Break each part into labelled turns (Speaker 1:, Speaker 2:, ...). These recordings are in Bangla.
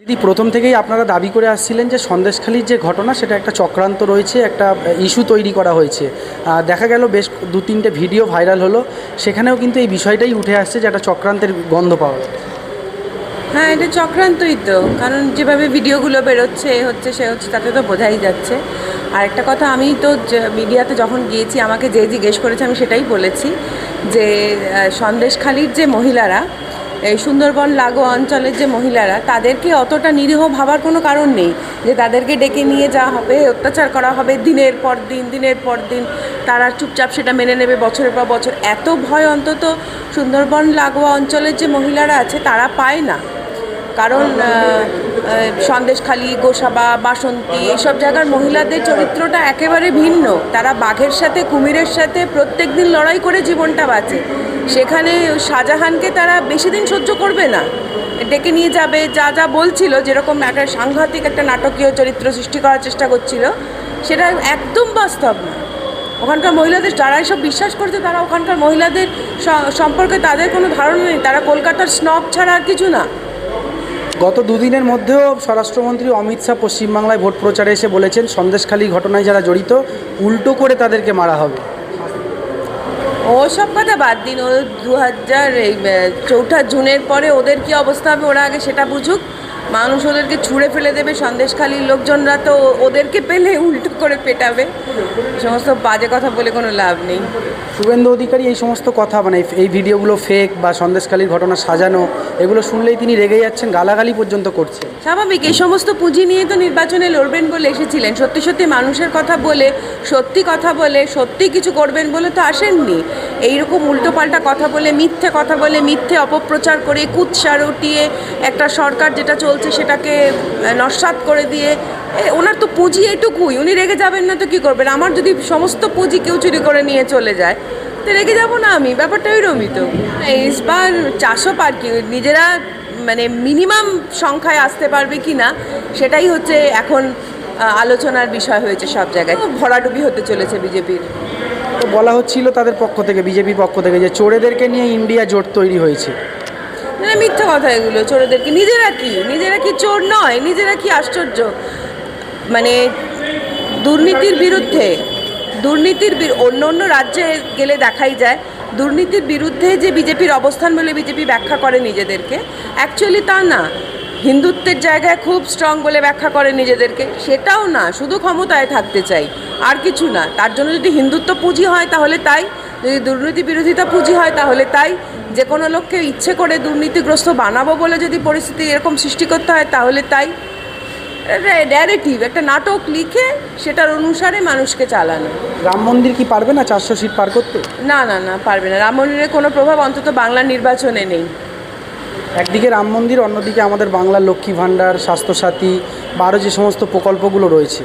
Speaker 1: দিদি, প্রথম থেকেই আপনারা দাবি করে আসছিলেন যে সন্দেশখালির যে ঘটনা, সেটা একটা চক্রান্ত রয়েছে, একটা ইস্যু তৈরি করা হয়েছে। দেখা গেল বেশ দু তিনটে ভিডিও ভাইরাল হলো। সেখানেও কিন্তু এই বিষয়টাই উঠে আসছে যে একটা চক্রান্তের গন্ধ পাওয়া
Speaker 2: হ্যাঁ এটা চক্রান্তই তো। কারণ যেভাবে ভিডিওগুলো বেরোচ্ছে, এ হচ্ছে, সে হচ্ছে, তাতে তো বোঝাই যাচ্ছে। আর একটা কথা, আমি তো মিডিয়াতে যখন গিয়েছি, আমাকে যে জিজ্ঞেস করেছে, আমি সেটাই বলেছি যে সন্দেশখালির যে মহিলারা সুন্দরবন লাগো অঞ্চলের যে মহিলারা, তাদেরকে অতটা নিরীহ ভাবার কোনো কারণ নেই যে তাদেরকে ডেকে নিয়ে যাওয়া হবে, অত্যাচার করা হবে দিনের পর দিন, দিনের পর দিন। তারা চুপচাপ সেটা মেনে নেবে বছরের পর বছর। এত ভয় অন্তত সুন্দরবন লাগোয়া অঞ্চলের যে মহিলারা আছে, তারা পায় না। কারণ সন্দেশখালি, গোসাবা, বাসন্তী, এইসব জায়গার মহিলাদের চরিত্রটা একেবারে ভিন্ন। তারা বাঘের সাথে, কুমিরের সাথে প্রত্যেক দিন লড়াই করে জীবনটা বাঁচে। সেখানে শাহজাহানকে তারা বেশি দিন সহ্য করবে না। ডেকে নিয়ে যাবে, যা যা বলছিল, যেরকম একটা সাংঘাতিক একটা নাটকীয় চরিত্র সৃষ্টি করার চেষ্টা করছিল, সেটা একদম বাস্তব না। ওখানকার মহিলাদের, যারা এসব বিশ্বাস করছে, তারা ওখানকার মহিলাদের সম্পর্কে তাদের কোনো ধারণা নেই। তারা কলকাতার স্নব ছাড়া আর কিছু না।
Speaker 1: গত দুদিনের মধ্যেও স্বরাষ্ট্রমন্ত্রী অমিত শাহ পশ্চিমবাংলায় ভোট প্রচারে এসে বলেছেন, সন্দেশখালি ঘটনায় যারা জড়িত, উল্টো করে তাদেরকে মারা হবে।
Speaker 2: ও সব কথা বাদ দিন ও দু হাজার এই চৌঠা জুনের পরে ওদের কি অবস্থা হবে, ওরা আগে সেটা বুঝুক। মানুষ ওদেরকে ছুঁড়ে ফেলে দেবে সন্দেশখালীর লোকজনরা তো ওদেরকে পেলে উল্টো করে পেটাবে। সমস্ত বাজে কথা বলে কোনো লাভ নেই।
Speaker 1: শুভেন্দু অধিকারী এই সমস্ত কথা মানে এই ভিডিওগুলো ফেক বা সন্দেশখালির ঘটনা সাজানো এগুলো শুনলেই তিনি রেগে যাচ্ছেন গালাগালি পর্যন্ত করছেন।
Speaker 2: স্বাভাবিক এই সমস্ত পুঁজি নিয়ে তো নির্বাচনে লড়বেন বলে এসেছিলেন। সত্যি সত্যি মানুষের কথা বলে সত্যি কথা বলে সত্যি কিছু করবেন বলে তো আসেননি। এইরকম উল্টোপাল্টা কথা বলে, মিথ্যে কথা বলে, মিথ্যে অপপ্রচার করে, কুৎসা রটিয়ে একটা সরকার যেটা চলছে সেটাকে নস্বাত করে দিয়ে ওনার তো পুঁজি এটুকুই, উনি রেগে যাবেন না তো কী করবেন? আমার যদি সমস্ত পুঁজি কেউ চুরি করে নিয়ে চলে যায়, তো রেগে যাব না আমি? ব্যাপারটা ওইরকমই তো। এইবার চাষও পার কি নিজেরা মানে মিনিমাম সংখ্যায় আসতে পারবে কি না, সেটাই হচ্ছে এখন আলোচনার বিষয় হয়েছে সব জায়গায়। ভরাডুবি হতে চলেছে বিজেপির।
Speaker 1: বলা হচ্ছিল তাদের পক্ষ থেকে, বিজেপির পক্ষ থেকে, যে চোরেদেরকে নিয়ে ইন্ডিয়া জোট তৈরি হয়েছে।
Speaker 2: মানে মিথ্যা কথা এগুলো, চোরেদেরকে। নিজেরা কি? নিজেরা কি চোর নয়? নিজেরা কি আশ্চর্য? মানে দুর্নীতির বিরুদ্ধে, দুর্নীতির অন্য অন্য রাজ্যে গেলে দেখাই যায়, দুর্নীতির বিরুদ্ধে যে বিজেপির অবস্থান বলে বিজেপি ব্যাখ্যা করে নিজেদেরকে অ্যাকচুয়ালি তা না। হিন্দুত্বের জায়গায় খুব স্ট্রং বলে ব্যাখ্যা করে নিজেদেরকে। সেটাও না শুধু ক্ষমতায় থাকতে চাই আর কিছু না। তার জন্য যদি হিন্দুত্ব পুঁজি হয় তাহলে তাই যদি দুর্নীতি বিরোধিতা পুঁজি হয় তাহলে তাই। যে কোনো লোককে ইচ্ছে করে দুর্নীতিগ্রস্ত বানাবো বলে যদি পরিস্থিতি এরকম সৃষ্টি করতে হয় তাহলে তাই। ন্যারেটিভ একটা নাটক লিখে সেটার অনুসারে মানুষকে চালানো।
Speaker 1: রাম মন্দির কি পারবে না চারশো সিট পার করতে?
Speaker 2: না না না পারবে না। রাম মন্দিরের কোনো প্রভাব অন্তত বাংলার নির্বাচনে নেই।
Speaker 1: একদিকে রাম মন্দির অন্যদিকে আমাদের বাংলার লক্ষ্মী ভাণ্ডার স্বাস্থ্যসাথী বা আরও যে সমস্ত প্রকল্পগুলো রয়েছে।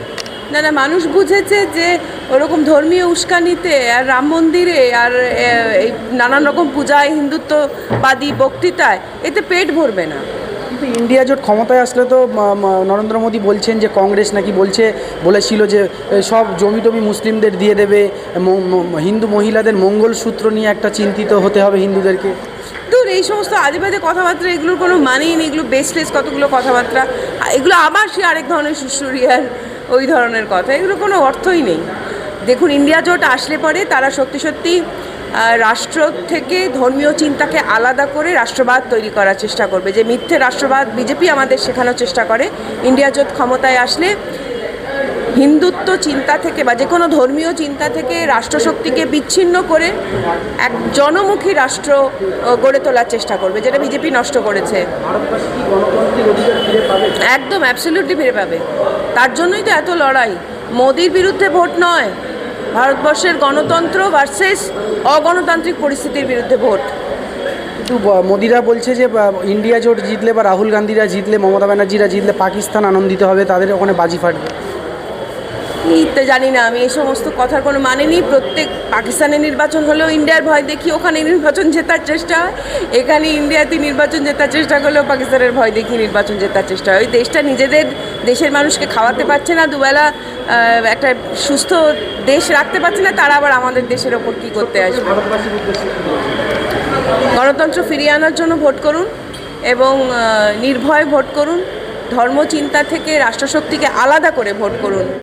Speaker 2: না না মানুষ বুঝেছে যে ওরকম ধর্মীয় উস্কানিতে আর রাম মন্দিরে আর এই নানান রকম পূজায় হিন্দুত্ববাদী বক্তৃতায় এতে পেট ভরবে না।
Speaker 1: কিন্তু ইন্ডিয়া জোট ক্ষমতায় আসলে তো নরেন্দ্র মোদী বলছেন যে কংগ্রেস নাকি বলছে বলেছিল যে সব জমি টমি মুসলিমদের দিয়ে দেবে হিন্দু মহিলাদের মঙ্গলসূত্র নিয়ে একটা চিন্তিত হতে হবে হিন্দুদেরকে।
Speaker 2: দূর এই সমস্ত আজেবাজে কথাবার্তা, এগুলোর কোনো মানেই নেই, এগুলো বেসলেস কতগুলো কথাবার্তা। এগুলো আবার সে আরেক ধরনের সুশুরিয়ার ওই ধরনের কথা, এগুলো কোনো অর্থই নেই। দেখুন ইন্ডিয়া জোট আসলে পরে তারা সত্যি সত্যি রাষ্ট্র থেকে ধর্মীয় চিন্তাকে আলাদা করে রাষ্ট্রবাদ তৈরি করার চেষ্টা করবে। যে মিথ্যে রাষ্ট্রবাদ বিজেপি আমাদের শেখানোর চেষ্টা করে ইন্ডিয়া জোট ক্ষমতায় আসলে হিন্দুত্ব চিন্তা থেকে বা যে কোনো ধর্মীয় চিন্তা থেকে রাষ্ট্রশক্তিকে বিচ্ছিন্ন করে এক জনমুখী রাষ্ট্র গড়ে তোলার চেষ্টা করবে, যেটা বিজেপি নষ্ট করেছে। একদম অ্যাবসলিউটলি ফিরে পাবে। তার জন্যই তো এত লড়াই। মোদির বিরুদ্ধে ভোট নয়। ভারতবর্ষের গণতন্ত্র ভার্সেস অগণতান্ত্রিক পরিস্থিতির বিরুদ্ধে ভোট।
Speaker 1: কিন্তু মোদিরা বলছে যে ইন্ডিয়া জোট জিতলে বা রাহুল গান্ধীরা জিতলে, মমতা ব্যানার্জিরা জিতলে পাকিস্তান আনন্দিত হবে, তাদের ওখানে বাজি ফাটবে।
Speaker 2: তো জানি না, আমি এই সমস্ত কথার কোনো মানে নেই। প্রত্যেক পাকিস্তানের নির্বাচন হলেও ইন্ডিয়ার ভয় দেখি, ওখানে নির্বাচন জেতার চেষ্টা হয়। এখানে ইন্ডিয়াতে নির্বাচন জেতার চেষ্টা করলেও পাকিস্তানের ভয় দেখি নির্বাচন জেতার চেষ্টা হয়। ওই দেশটা নিজেদের, দেশের মানুষকে খাওয়াতে পারছে না, দুবেলা একটা সুস্থ দেশ রাখতে পারছে না, তারা আবার আমাদের দেশের ওপর কী করতে আসবে?
Speaker 1: কি?
Speaker 2: গণতন্ত্র ফিরিয়ে আনার জন্য ভোট করুন এবং নির্ভয় ভোট করুন। ধর্মচিন্তা থেকে রাষ্ট্রশক্তিকে আলাদা করে ভোট করুন।